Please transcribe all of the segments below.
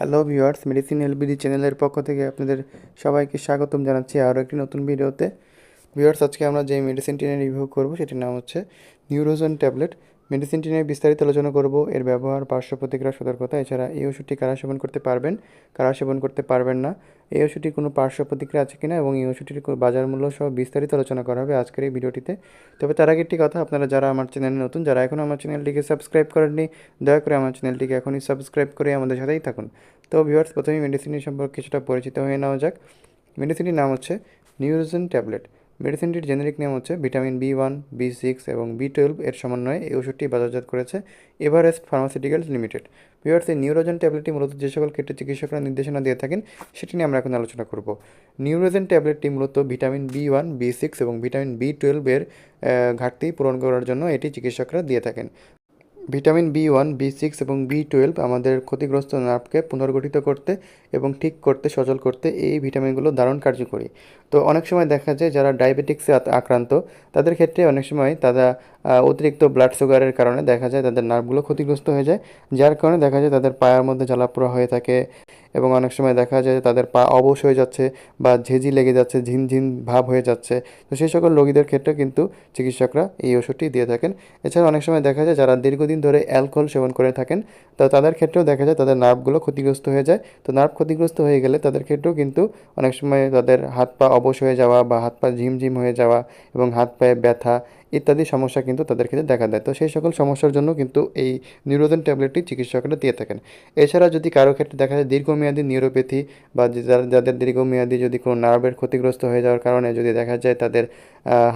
Hello viewers medicine LBD চ্যানেলের পক্ষ থেকে আপনাদের সবাইকে স্বাগতম জানাচ্ছি আরও একটি নতুন ভিডিওতে। ভিউয়ার্স আজকে আমরা যে মেডিসিনটি নিয়ে রিভিউ করব, সেটির নাম হচ্ছে নিউরোজন ট্যাবলেট মেডিসিনটি নিয়ে বিস্তারিত আলোচনা করব। এর ব্যবহার, পার্শ্ব প্রতিক্রিয়া, সতর্কতা, এছাড়া এই ওষুধটি কারা সেবন করতে পারবেন, কারা সেবন করতে পারবেন না, এই ওষুধটির কোনো পার্শ্ব প্রতিক্রিয়া আছে কিনা এবং এই ওষুধটির বাজার মূল্য সহ বিস্তারিত আলোচনা করা হবে আজকের এই ভিডিওটিতে। তবে তার আগে একটি কথা, আপনারা যারা আমার চ্যানেলে নতুন, যারা এখনও আমার চ্যানেলটিকে সাবস্ক্রাইব করেননি, দয়া করে আমার চ্যানেলটিকে এখনই সাবস্ক্রাইব করে আমাদের সাথেই থাকুন। তো ভিউয়ার্স, প্রথমেই মেডিসিনটি সম্পর্কে কিছুটা পরিচিত হয়ে নেওয়া যাক। মেডিসিনটির নাম হচ্ছে নিউরোজেন ট্যাবলেট। মেডিসিনটির জেনেরিক নাম হচ্ছে vitamin B one, B six এবং বি টুয়েলভ এর সমন্বয়ে এই ওষুধটি বাজারজাত করেছে এভারেস্ট ফার্মাসিউটিক্যালস লিমিটেড। ভিউয়ার্স, এই নিউরোজেন ট্যাবলেটটি মূলত যে সকল ক্ষেত্রে চিকিৎসকরা নির্দেশনা দিয়ে থাকেন, সেটি নিয়ে আমরা এখন আলোচনা করব। নিউরোজেন ট্যাবলেটটি মূলত vitamin B one, B six এবং ভিটামিন বি টুয়েলভের ঘাটতি পূরণ করার জন্য এটি চিকিৎসকরা দিয়ে থাকেন। Vitamin B one, B six এবং বি টুয়েলভ আমাদের ক্ষতিগ্রস্ত নার্ভকে পুনর্গঠিত করতে এবং ঠিক করতে, সচল করতে এই ভিটামিনগুলো দারুণ কার্যকরী। তো অনেক সময় দেখা যায় যারা ডায়াবেটিক্সে আক্রান্ত, তাদের ক্ষেত্রে অনেক সময় তারা অতিরিক্ত ব্লাড সুগারের কারণে দেখা যায় তাদের নার্ভগুলো ক্ষতিগ্রস্ত হয়ে যায়, যার কারণে দেখা যায় তাদের পায়ের মধ্যে জ্বালাপোড়া হয়ে থাকে এবং অনেক সময় দেখা যায় তাদের পা অবশ হয়ে যাচ্ছে বা ঝেঁঝি লেগে যাচ্ছে, ঝিনঝিন ভাব হয়ে যাচ্ছে। তো সেই সকল রোগীদের ক্ষেত্রে কিন্তু চিকিৎসকরা এই ওষুধটি দিয়ে থাকেন। এছাড়া অনেক সময় দেখা যায় যারা দীর্ঘদিন ধরে অ্যালকোহল সেবন করে থাকেন, তো তাদের ক্ষেত্রেও দেখা যায় তাদের নার্ভগুলো ক্ষতিগ্রস্ত হয়ে যায়। তো নার্ভ ক্ষতিগ্রস্ত হয়ে গেলে তাদের ক্ষেত্রেও কিন্তু অনেক সময় তাদের হাত পা অবশ হয়ে যাওয়া বা হাত পা ঝিমঝিম হয়ে যাওয়া এবং হাত পায়ে ব্যথা ইত্যাদি সমস্যা কিন্তু তাদের ক্ষেত্রে দেখা দেয়। তো সেই সকল সমস্যার জন্য কিন্তু এই নিউরোজেন ট্যাবলেটটি চিকিৎসকরা দিয়ে থাকেন। এছাড়া যদি কারও ক্ষেত্রে দেখা যায় দীর্ঘমেয়াদী নিউরোপ্যাথি বা যাদের দীর্ঘমেয়াদী যদি কোনো নার্ভের ক্ষতিগ্রস্ত হয়ে যাওয়ার কারণে যদি দেখা যায় তাদের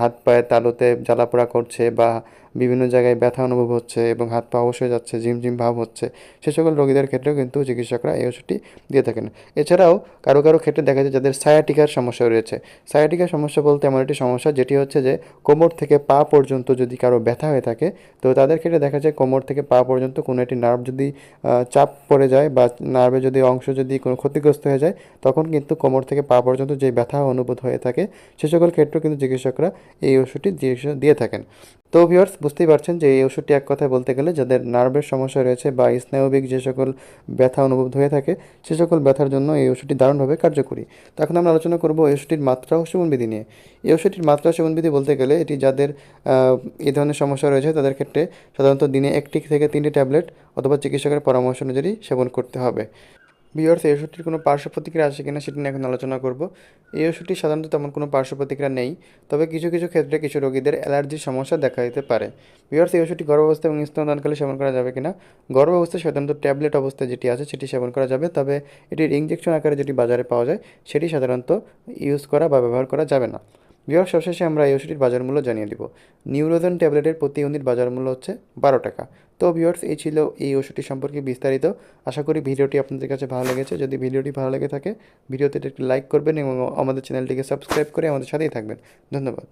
হাত পায়ের তালুতে জ্বালাপোড়া করছে বা বিভিন্ন জায়গায় ব্যথা অনুভব হচ্ছে এবং হাত পা অবশ্যই যাচ্ছে, ঝিমঝিম ভাব হচ্ছে, সে সকল রোগীদের ক্ষেত্রেও কিন্তু চিকিৎসকরা এই ওষুধটি দিয়ে থাকেন। এছাড়াও কারও কারও ক্ষেত্রে দেখা যায় যাদের সায়াটিকার সমস্যা রয়েছে। সায়াটিকার সমস্যা বলতে এমন একটি সমস্যা যেটি হচ্ছে যে কোমর থেকে পা পর্যন্ত যদি কারও ব্যথা হয়ে থাকে, তো তাদের ক্ষেত্রে দেখা যায় কোমর থেকে পা পর্যন্ত কোনো একটি নার্ভ যদি চাপ পড়ে যায় বা নার্ভের যদি অংশ যদি কোনো ক্ষতিগ্রস্ত হয়ে যায়, তখন কিন্তু কোমর থেকে পা পর্যন্ত যে ব্যথা অনুভূত হয়ে থাকে, সে সকল ক্ষেত্রেও কিন্তু চিকিৎসকরা এই ওষুধটি দিয়ে থাকেন। তো ভিউয়ার্স বুঝতেই পারছেন যে এই ওষুধটি এক কথায় বলতে গেলে যাদের নার্ভের সমস্যা রয়েছে বা স্নায়বিক যে সকল ব্যথা অনুভূত হয়ে থাকে, সে সকল ব্যথার জন্য এই ওষুধটি দারুণভাবে কার্যকরী। তো এখন আমরা আলোচনা করব এই ওষুধটির মাত্রা ও সেবনবিধি নিয়ে। এই ওষুধটির মাত্রা সেবনবিধি বলতে গেলে এটি যাদের এই ধরনের সমস্যা রয়েছে, তাদের ক্ষেত্রে সাধারণত দিনে একটি থেকে তিনটি ট্যাবলেট অথবা চিকিৎসকের পরামর্শ অনুযায়ী সেবন করতে হবে। বিয়ার্স এই ওষুধটির কোনো পার্শ্ব প্রতিক্রিয়া আছে কিনা সেটি নিয়ে এখন আলোচনা করব। এই ওষুধটি সাধারণত তেমন কোনো পার্শ্ব প্রতিক্রিয়া নেই, তবে কিছু কিছু ক্ষেত্রে কিছু রোগীদের অ্যালার্জির সমস্যা দেখা দিতে পারে। বিয়ার্স এই ওষুধটি গর্ভাবস্থা এবং স্তনদানকালে সেবন করা যাবে কিনা? গর্ভাবস্থায় সাধারণত ট্যাবলেট অবস্থায় যেটি আছে সেটি সেবন করা যাবে, তবে এটির ইঞ্জেকশন আকারে যেটি বাজারে পাওয়া যায়, সেটি সাধারণত ইউজ করা বা ব্যবহার করা যাবে না। বিভাগ সবশেষে আমরা এই ওষুধটির বাজার মূল্য জানিয়ে দিব। নিউরোজন ট্যাবলেটের প্রতি ইউনিট বাজার মূল্য হচ্ছে বারো টাকা। তো ভিওর্স এই ছিল এই ওষুধটি সম্পর্কে বিস্তারিত। আশা করি ভিডিওটি আপনাদের কাছে ভালো লেগেছে। যদি ভিডিওটি ভালো লেগে থাকে, ভিডিওতে একটি লাইক করবেন এবং আমাদের চ্যানেলটিকে সাবস্ক্রাইব করে আমাদের সাথেই থাকবেন। ধন্যবাদ।